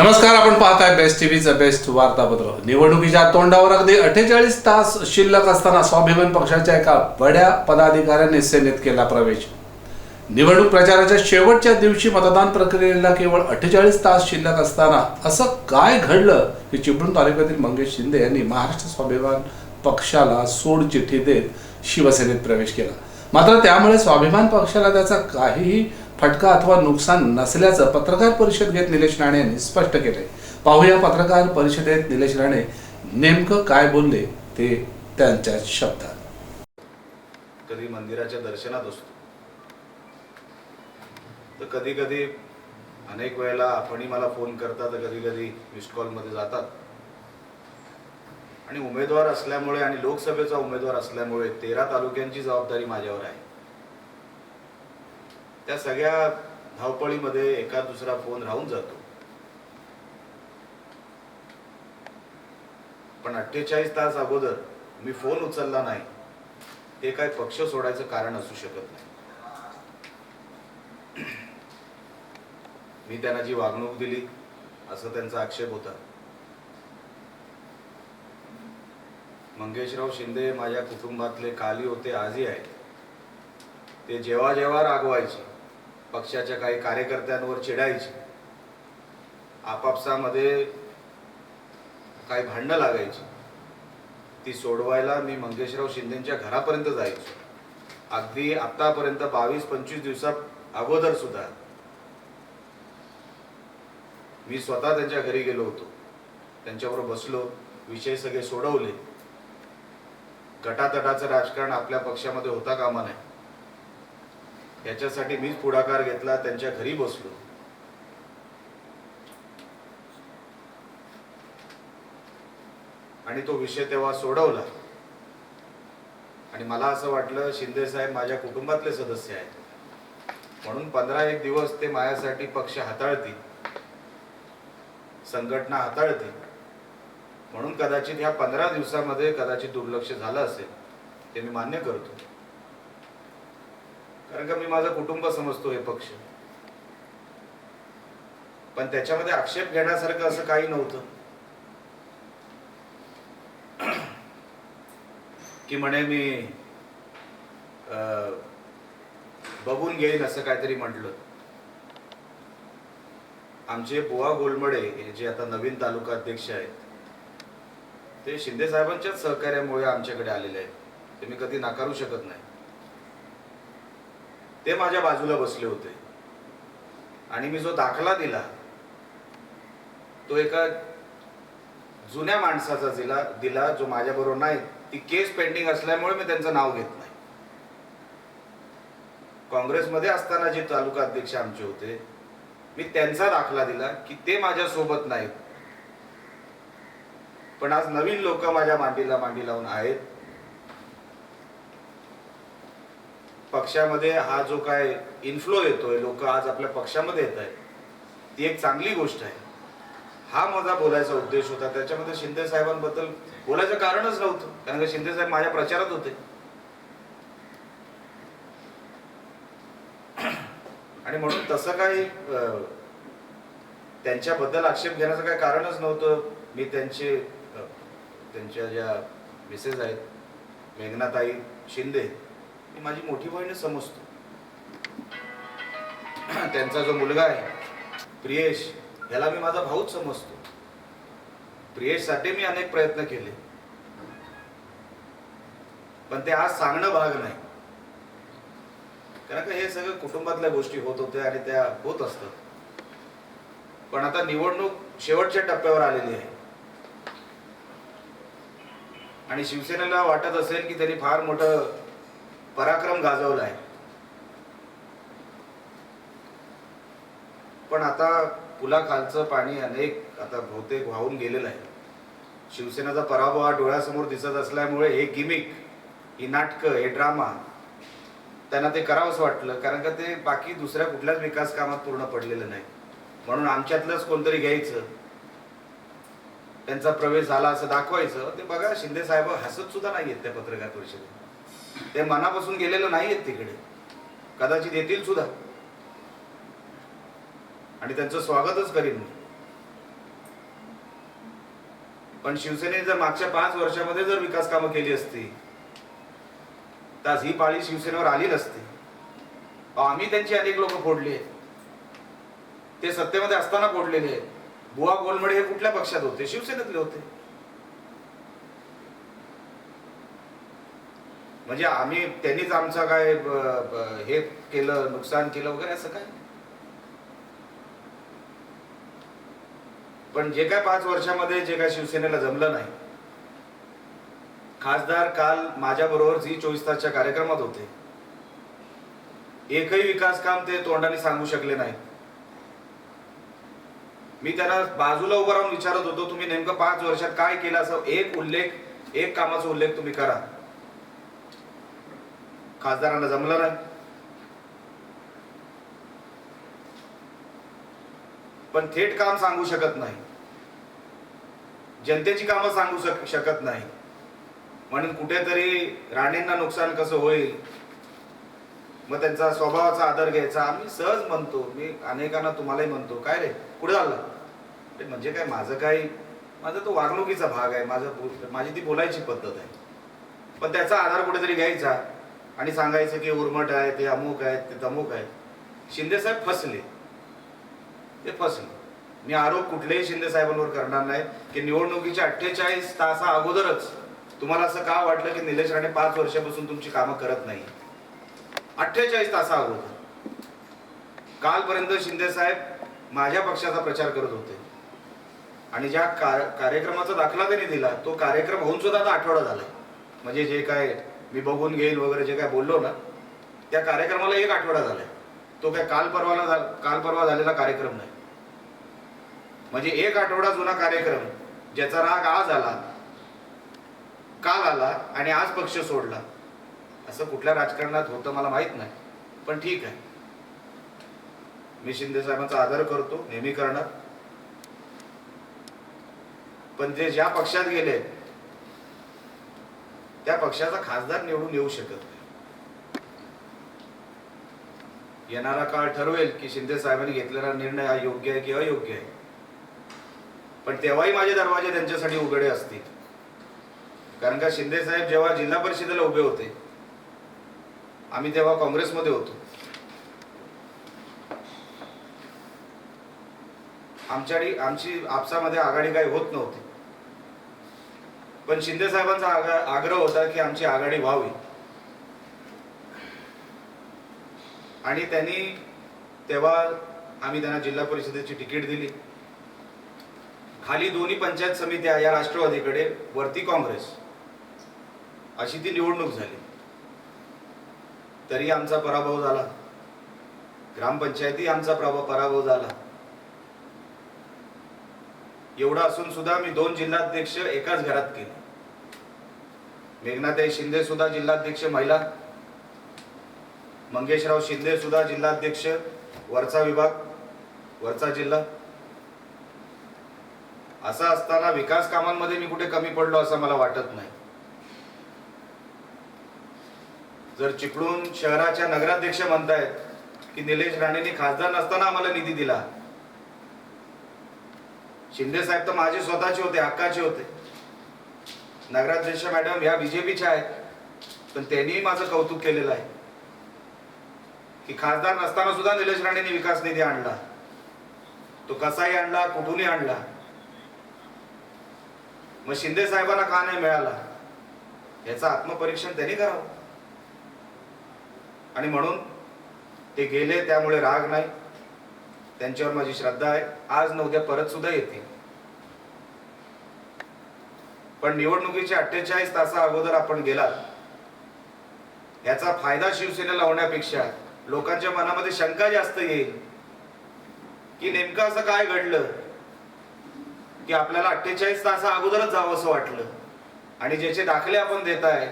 नमस्कार आपण पाहताय बेस्ट टीव्हीचं बेस्ट वार्तापत्र. निवडणुकीच्या तोंडावर अगदी अठ्ठेचाळीस तास शिल्लक असताना स्वाभिमान पक्षाच्या एका बड्या पदाधिकाऱ्याने सेनेत केला प्रवेश. निवडणूक प्रचाराच्या शेवटच्या दिवशी मतदान प्रक्रियेला केवळ अठ्ठेचाळीस तास शिल्लक असताना असं काय घडलं की चिपळूण तालुक्यातील मंगेश शिंदे यांनी महाराष्ट्र स्वाभिमान पक्षाला सोड चिठ्ठी देत शिवसेनेत प्रवेश केला. मात्र त्यामुळे स्वाभिमान पक्षाला त्याचा काहीही फटका अथवा नुकसान नसल्याचं पत्रकार परिषद घेत निलेश राणे यांनी स्पष्ट केलंय. पाहूया पत्रकार परिषदेत निलेश राणे नेमकं काय बोलले ते त्यांच्या शब्दात. कधी मंदिराच्या दर्शनात असतो. तर कधी कधी अनेक वेळेला आपणही मला फोन करतात तर कधी कधी मिस कॉलमध्ये जातात. आणि उमेदवार असल्यामुळे आणि लोकसभेचा उमेदवार असल्यामुळे तेरा तालुक्यांची जबाबदारी माझ्यावर आहे. त्या सगळ्या धावपळीमध्ये एका दुसरा फोन राहून जातो. पण अठ्ठेचाळीस तास अगोदर मी फोन उचलला नाही. ते काय पक्ष सोडायचं कारण असू शकत नाही. मी त्यांना जी वागणूक दिली असं त्यांचा आक्षेप होता. मंगेशराव शिंदे माझ्या कुटुंबातले काली होते आजही आहेत. ते जेव्हा जेव्हा रागवायचे पक्षाच्या काही कार्यकर्त्यांवर चिडायची. आपापसामध्ये काही भांडणं लागायची. ती सोडवायला मी मंगेशराव शिंदेच्या घरापर्यंत जायचो. अगदी आतापर्यंत बावीस पंचवीस दिवसा अगोदर सुद्धा मी स्वतः त्यांच्या घरी गेलो होतो. त्यांच्याबरोबर बसलो विषय सगळे सोडवले. गटातटाचं राजकारण आपल्या पक्षामध्ये होता कामा नये. याच्यासाठी मीच पुढाकार घेतला त्यांच्या घरी बसलो. आणि तो विषय तेव्हा सोडवला. आणि मला असं वाटलं शिंदे साहेब माझ्या कुटुंबातले सदस्य आहेत. म्हणून पंधरा एक दिवस ते माझ्यासाठी पक्ष हाताळतील. संघटना हाताळतील. म्हणून कदाचित ह्या पंधरा दिवसामध्ये कदाचित दुर्लक्ष झालं असेल ते मी मान्य करतो. कारण का मी माझं कुटुंब समजतो हे पक्ष. पण त्याच्यामध्ये आक्षेप घेण्यासारखं असं काही नव्हतं. की म्हणे मी अं, बघून घेईन असं काहीतरी म्हटलं. आमचे बुवा गोलमडे हे जे आता नवीन तालुका अध्यक्ष आहेत ते शिंदे साहेबांच्याच सहकार्यामुळे आमच्याकडे आलेले आहेत. ते मी कधी नाकारू शकत नाही. ते माझ्या बाजूला बसले होते. आणि मी जो दाखला दिला तो एका जुन्या माणसाचा दिला दिला जो माझ्याबरोबर नाही ती केस पेंडिंग असल्यामुळे मी त्यांचं नाव घेत नाही. काँग्रेसमध्ये असताना जे तालुका अध्यक्ष आमचे होते मी त्यांचा दाखला दिला की ते माझ्या सोबत नाहीत. पण आज नवीन लोक माझ्या मांडीला मांडी लावून आहेत. पक्षामध्ये हा जो काय इन्फ्लो येतोय लोक आज आपल्या पक्षामध्ये येत आहेत ती एक चांगली गोष्ट आहे. हा माझा बोलायचा उद्देश होता. त्याच्यामध्ये शिंदे साहेबांबद्दल बोलायचं कारणच नव्हतं. कारण का शिंदे साहेब माझ्या प्रचारात होते. आणि म्हणून तसं काही अं, त्यांच्याबद्दल आक्षेप घेण्याचं काही कारणच नव्हतं. मी त्यांचे त्यांच्या ज्या मिसेस आहेत मेघनाताई शिंदे मी माझी मोठी बहीणच समजतो. त्यांचा जो मुलगा आहे प्रियेश याला मी माझा भाऊच समजतो. प्रियेशसाठी मी अनेक प्रयत्न केले. पण ते आज सांगणं भाग नाही. कारण का हे सगळं कुटुंबातल्या गोष्टी होत होत्या आणि त्या होत असतात. पण आता निवडणूक शेवटच्या टप्प्यावर आलेली आहे. आणि शिवसेनेला वाटत असेल की त्यांनी फार मोठं पराक्रम गाजवला आहे पण आता पुलाखालचं पाणी अनेक आता बहुतेक वाहून गेलेलं आहे. शिवसेनेचा पराभव हा डोळ्यासमोर दिसत असल्यामुळे हे गिमिक ही नाटकं हे ड्रामा त्यांना ते करावंच वाटलं कारण का ते बाकी दुसऱ्या कुठल्याच विकास कामात पूर्ण पडलेलं नाही. म्हणून आमच्यातलंच कोणतरी घ्यायचं त्यांचा प्रवेश झाला असं दाखवायचं ते बघा शिंदे साहेब हसत सुद्धा नाही आहेत त्या पत्रकार परिषदेत. ते मनापासून गेलेलं नाही आहेत तिकडे. कदाचित येतील सुद्धा. आणि त्यांचं स्वागतच करीन मी पण शिवसेनेने जर मागच्या पाच वर्षामध्ये जर विकास कामं केली असती तर आज ही पाळी शिवसेनेवर आली नसती आम्ही त्यांची अनेक लोक फोडली आहेत. ते सत्तेमध्ये असताना फोडलेले आहेत. बुवा गोलमडे हे कुठल्या पक्षात होते? शिवसेनेतले होते. म्हणजे आम्ही त्यांनीच आमचं काय हे केलं नुकसान केलं वगैरे असं काय? पण जे काय पाच वर्षामध्ये जे काय शिवसेनेला जमलं नाही. खासदार काल माझ्या बरोबर झी चोवीस तासच्या कार्यक्रमात होते. एकही विकास काम ते तोंडाने सांगू शकले नाही मी त्यांना बाजूला उभं राहून विचारत होतो तुम्ही नेमकं पाच वर्षात काय केलं असं? एक उल्लेख एक कामाचा उल्लेख तुम्ही करा. खासदारांना जमलं नाही. पण थेट काम सांगू शकत नाही. जनतेची कामं सांगू शक- शकत नाही. म्हणून कुठेतरी राणेंना नुकसान कसं होईल मग त्यांचा स्वभावाचा आदर घ्यायचा. आम्ही सहज म्हणतो मी अनेकांना तुम्हालाही म्हणतो काय रे कुठे झालं म्हणजे काय माझं काय माझा तो वागणुकीचा भाग आहे. माझं माझी ती बोलायची पद्धत आहे. पण त्याचा आधार कुठेतरी घ्यायचा. आणि सांगायचं की उर्मट आहे ते अमुक आहेत ते तमुक आहेत. शिंदेसाहेब फसले. ते फसले. मी आरोप कुठल्याही शिंदे साहेबांवर करणार नाही की निवडणुकीच्या अठ्ठेचाळीस तासा अगोदरच तुम्हाला असं का वाटलं की निलेश राणे पाच वर्षापासून तुमची कामं करत नाही? अठ्ठेचाळीस तासा अगोदर. कालपर्यंत शिंदे साहेब माझ्या पक्षाचा प्रचार करत होते. आणि ज्या का- कार्यक्रमाचा दाखला त्यांनी दिला तो कार्यक्रम होऊन सुद्धा आता आठवडा झाला म्हणजे जे काय मी बघून घेईल वगैरे जे काय बोललो ना त्या कार्यक्रमाला एक आठवडा झालाय. तो काय काल परवाला झाला काल परवा झालेला कार्यक्रम नाही. म्हणजे एक आठवडा जुना कार्यक्रम ज्याचा राग आज आला काल आला आणि आज पक्ष सोडला. असं कुठल्या राजकारणात होतं मला माहीत नाही पण ठीक आहे. मी शिंदे साहेबांचा आदर करतो नेहमी करणार. पण जे ज्या पक्षात गेले त्या पक्षाचा खासदार निवडून येऊ शकत नाही. येणारा काळ ठरवेल की शिंदे साहेबांनी घेतलेला निर्णय हा योग्य आहे की अयोग्य आहे. पण तेव्हाही माझे दरवाजे त्यांच्यासाठी उघडे असतील. कारण का शिंदे साहेब जेव्हा जिल्हा परिषदेला उभे होते आम्ही तेव्हा काँग्रेसमध्ये होतो. आमच्याकडे आमची आपसामध्ये आघाडी काही होत नव्हती. पण शिंदे साहेबांचा आग्रह आग्रह होता की आमची आघाडी व्हावी. आणि त्यांनी तेव्हा आम्ही त्यांना जिल्हा परिषदेची तिकीट दिली. खाली दोन्ही पंचायत समित्या या राष्ट्रवादीकडे वरती काँग्रेस. अशी ती निवडणूक झाली. तरी आमचा पराभव झाला. ग्रामपंचायती आमचा पराभव झाला. एवढं असून सुद्धा मी दोन जिल्हाध्यक्ष एकाच घरात केले. मेघनाताई शिंदे सुद्धा जिल्हाध्यक्ष महिला मंगेशराव शिंदे सुद्धा जिल्हाध्यक्ष वरचा विभाग वरचा जिल्हा. असं असताना विकास कामांमध्ये मी कुठे कमी पडलो असं मला वाटत नाही. जर चिपळूण शहराच्या नगराध्यक्ष म्हणतायत की निलेश राणेंनी खासदार नसताना आम्हाला निधी दिला. शिंदे साहेब तर माझे स्वतःचे होते हक्काचे होते. नगराध्यक्ष मॅडम या बीजेपीच्या आहेत पण त्यांनीही माझं कौतुक केलेलं आहे. की खासदार नसताना सुद्धा निलेश राणेंनी विकास निधी आणला. तो कसाही आणला कुठूनही आणला. मग शिंदे साहेबांना का नाही मिळाला? याचं आत्मपरीक्षण त्यांनी करावं. आणि म्हणून ते गेले त्यामुळे राग नाही. त्यांच्यावर माझी श्रद्धा आहे. आज न उद्या परत सुद्धा येतील. पण निवडणुकीच्या अठ्ठेचाळीस तासा अगोदर आपण गेलात. याचा फायदा शिवसेनेला होण्यापेक्षा लोकांच्या मनामध्ये शंका जास्त येईल. की नेमकं असं काय घडलं? की आपल्याला अठ्ठेचाळीस तासा अगोदरच जावं असं वाटलं? आणि ज्याचे दाखले आपण देत आहे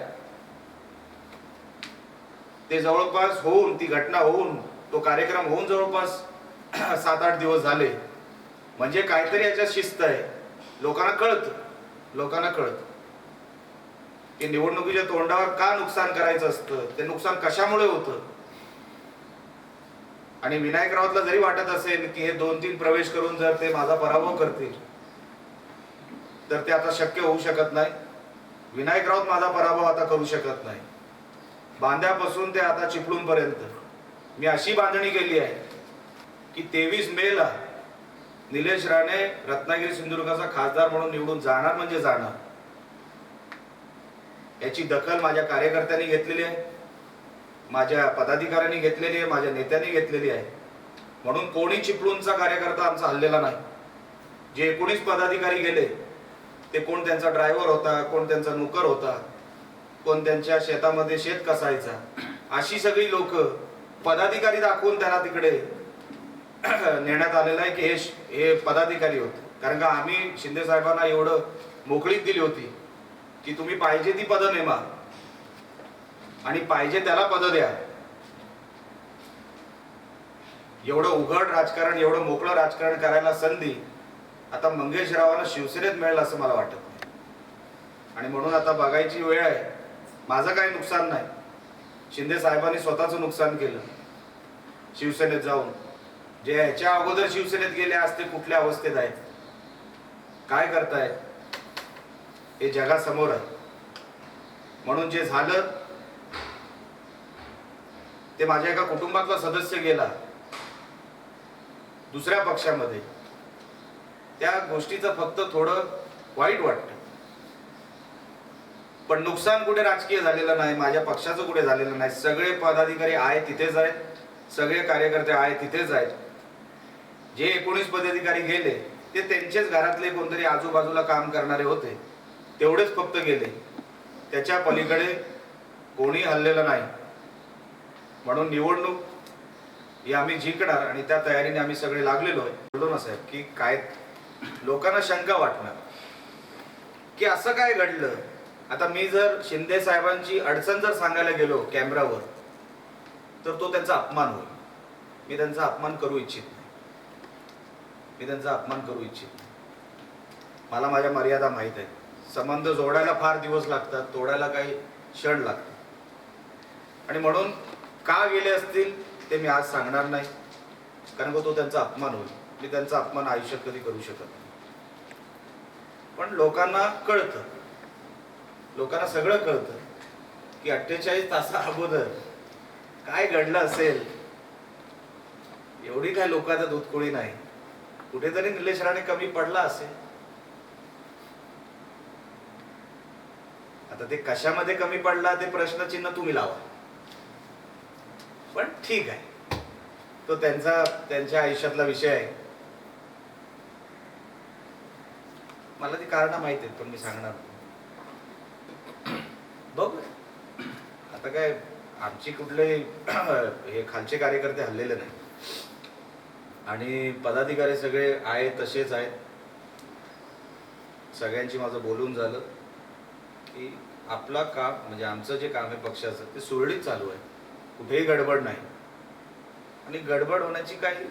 ते जवळपास होऊन ती घटना होऊन तो कार्यक्रम होऊन जवळपास सात आठ दिवस झाले. म्हणजे काहीतरी याच्यात शिस्त आहे. लोकांना कळत. लोकांना कळत. की निवडणुकीच्या तोंडावर का नुकसान करायचं असतं? ते नुकसान कशामुळे होतं? आणि विनायक राऊतला जरी वाटत असेल की हे दोन तीन प्रवेश करून जर ते माझा पराभव करतील तर ते आता शक्य होऊ शकत नाही. विनायक राऊत माझा पराभव आता करू शकत नाही. बांध्यापासून ते आता चिपळूणपर्यंत. मी अशी बांधणी केली आहे की तेवीस मेला निलेश राणे रत्नागिरी सिंधुदुर्गाचा खासदार म्हणून निवडून जाणार म्हणजे जाणार. याची दखल माझ्या कार्यकर्त्यांनी घेतलेली आहे. माझ्या पदाधिकाऱ्यांनी घेतलेली आहे. माझ्या नेत्यांनी घेतलेली आहे. म्हणून कोणी चिपळूणचा कार्यकर्ता आमचा हल्लेला नाही. जे एकोणीस पदाधिकारी गेले ते कोण त्यांचा ड्रायव्हर होता कोण त्यांचा नोकर होता कोण त्यांच्या शेतामध्ये शेत कसायचा अशी सगळी लोक पदाधिकारी दाखवून त्यांना तिकडे नेण्यात आलेलं आहे की हे हे पदाधिकारी होते. कारण का आम्ही शिंदे साहेबांना एवढं मोकळीक दिली होती की तुम्ही पाहिजे ती पदं नेमा आणि पाहिजे त्याला पदं द्या. एवढं उघड राजकारण एवढं मोकळं राजकारण करायला संधी आता मंगेश रावांना शिवसेनेत मिळेल असं मला वाटत नाही. आणि म्हणून आता बघायची वेळ आहे. माझं काही नुकसान नाही. शिंदे साहेबांनी स्वतःचं नुकसान केलं. शिवसेनेत जाऊन. जे ह्याच्या अगोदर शिवसेनेत गेले असते कुठल्या अवस्थेत आहेत? काय करताय? हे जगासमोर आहे. म्हणून जे झालं ते माझ्या एका कुटुंबातला सदस्य गेला. दुसऱ्या पक्षामध्ये. त्या गोष्टीचं फक्त थोडं वाईट वाटतं. पण नुकसान कुठे राजकीय झालेलं नाही माझ्या पक्षाचं कुठे झालेलं नाही. सगळे पदाधिकारी आहे तिथेच आहेत. सगळे कार्यकर्ते आहे तिथेच आहेत. जे एकोणीस पदाधिकारी गेले ते त्यांचेच घरातले कोणतरी आजूबाजूला काम करणारे होते तेवढेच फक्त गेले. त्याच्या पलीकडे कोणी हल्लेलं नाही. म्हणून निवडणूक ही आम्ही जिंकणार आणि त्या तयारीने आम्ही सगळे लागलेलो आहे. बोललो ना साहेब की काय लोकांना शंका वाटणार. की असं काय घडलं? आता मी जर शिंदे साहेबांची अडचण जर सांगायला गेलो कॅमेरावर तर तो त्यांचा अपमान होईल. मी त्यांचा अपमान करू इच्छित नाही. मी त्यांचा अपमान करू इच्छित मला माझ्या मर्यादा माहीत आहेत. संबंध जोडायला फार दिवस लागतात तोडायला काही क्षण लागतात. आणि म्हणून का गेले असतील ते मी आज सांगणार नाही. कारण का तो त्यांचा अपमान होईल. मी त्यांचा अपमान आयुष्यात कधी करू शकत नाही. पण लोकांना कळतं. लोकांना सगळं कळतं की अठ्ठेचाळीस तासा अगोदर काय घडलं असेल एवढी काय लोकांचा दूध कोळी नाही. कुठेतरी निलेश राणे कमी पडला असेल. आता ते कशामध्ये कमी पडला ते प्रश्नचिन्ह तुम्ही लावा. पण ठीक आहे. तो त्यांचा त्यांच्या आयुष्यातला विषय आहे. मला ती कारण माहिती आहेत पण मी सांगणार बघ. आता काय आमची कुठले हे खालचे कार्यकर्ते हल्लेले नाही आणि पदाधिकारी सगळे आहे तसेच आहेत. सगळ्यांची माझं बोलून झालं की आपला काम म्हणजे आमचं जे काम आहे पक्षाचं ते सुरळीत चालू आहे. कुठेही गडबड नाही. आणि गडबड होण्याची काही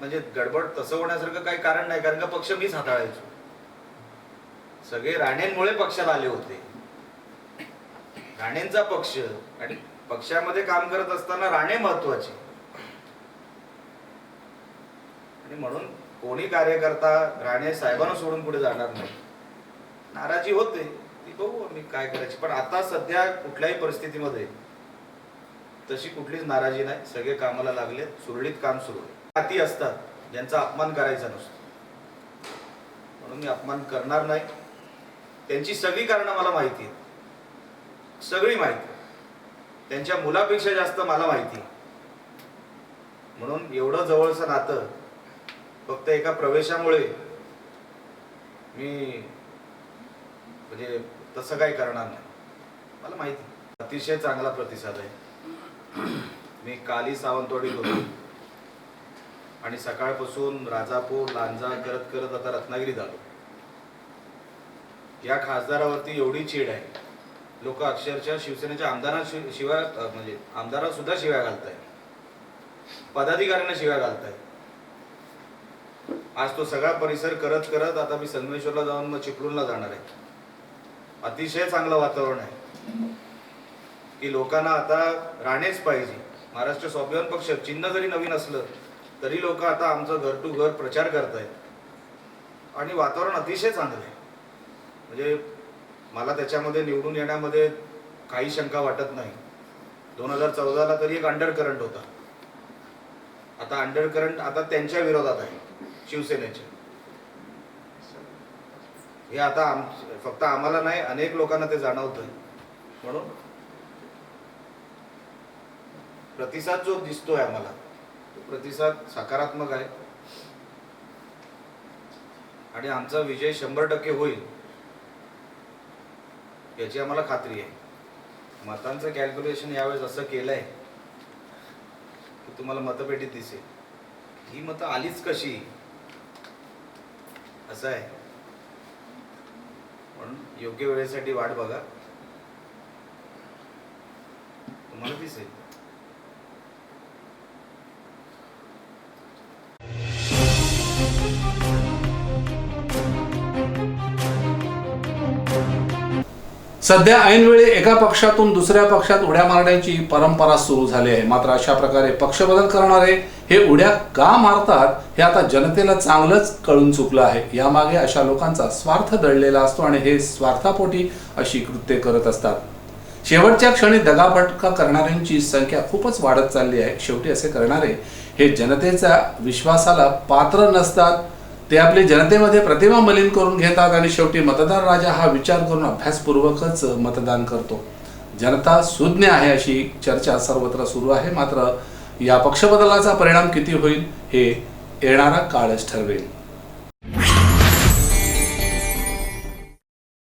म्हणजे गडबड तसं होण्यासारखं काही कारण नाही कारण का पक्ष मीच हाताळायचो. सगळे राणेंमुळे पक्षात आले होते. राणेंचा पक्ष आणि पक्षामध्ये काम करत असताना राणे महत्त्वाचे आणि म्हणून कोणी कार्यकर्ता राणे साहेबांना सोडून पुढे जाणार नाही. नाराजी होते ती बघू मी काय करायची. पण आता सध्या कुठल्याही परिस्थितीमध्ये तशी कुठलीच नाराजी नाही. सगळे कामाला लागले सुरळीत काम सुरू आहे. हाती असतात ज्यांचा अपमान करायचा नसतो. म्हणून मी अपमान करणार नाही. त्यांची सगळी कारणं मला माहिती आहेत. सगळी माहिती त्यांच्या मुलापेक्षा जास्त मला माहिती म्हणून एवढं जवळचं नातं फक्त एका प्रवेशामुळे मी म्हणजे तसं काही करणार नाही. मला माहिती अतिशय चांगला प्रतिसाद आहे. मी काली सावंतवाडीत होतो. आणि सकाळपासून राजापूर लांजा करत करत आता रत्नागिरीत आलो. या खासदारावरती एवढी चीड आहे. लोक अक्षरशः शिवसेनेच्या आमदारांना शिवाय म्हणजे आमदारांना सुद्धा शिव्या घालताय पदाधिकाऱ्यांना शिव्या घालताय आज तो सगळा परिसर करत करत आता मी संगमेश्वरला जाऊन मग चिपळूणला जाणार आहे. अतिशय चांगलं वातावरण आहे. की लोकांना आता राहणेच पाहिजे. महाराष्ट्र स्वाभिमान पक्ष चिन्ह जरी नवीन असलं तरी लोक आता आमचं घर टू घर प्रचार करतायत. आणि वातावरण अतिशय चांगलं आहे. म्हणजे मला त्याच्यामध्ये निवडून येण्यामध्ये काही शंका वाटत नाही. दोन हजार चौदाला तरी एक अंडर करंट होता. आता अंडर करंट आता त्यांच्या विरोधात आहे. शिवसेनेचे. हे आता आम फक्त आम्हाला नाही अनेक लोकांना ते जाणवतंय. म्हणून प्रतिसाद जो दिसतोय आम्हाला तो प्रतिसाद सकारात्मक आहे. आणि आमचा विजय शंभर टक्के होईल याची आम्हाला खात्री आहे. मतांचं कॅल्क्युलेशन यावेळेस असं केलंय की तुम्हाला मतपेटीत दिसेल. ही मतं आलीच कशी? असं आहे. म्हणून योग्य वेळेसाठी वाट बघा. तुम्हाला दिसेल. सध्या ऐनवेळी एका पक्षातून दुसऱ्या पक्षात उड्या मारण्याची परंपरा सुरू झाली आहे. मात्र अशा प्रकारे पक्ष बदल करणारे हे उड्या का मारतात हे आता जनतेला चांगलंच कळून चुकलं आहे. यामागे अशा लोकांचा स्वार्थ दडलेला असतो आणि हे स्वार्थापोटी अशी कृत्ये करत असतात. शेवटच्या क्षणी दगाफटका करणाऱ्यांची संख्या खूपच वाढत चालली आहे. शेवटी असे करणारे हे जनतेच्या विश्वासाला पात्र नसतात. ते आपली जनतेमध्ये प्रतिमा मलिन करून घेतात आणि शेवटी मतदार राजा हा विचार करून अभ्यासपूर्वकच मतदान करतो. जनता सुज्ञ आहे अशी चर्चा सर्वत्र सुरू आहे. मात्र या पक्षबदलाचा परिणाम किती होईल हे येणारा काळच ठरवेल.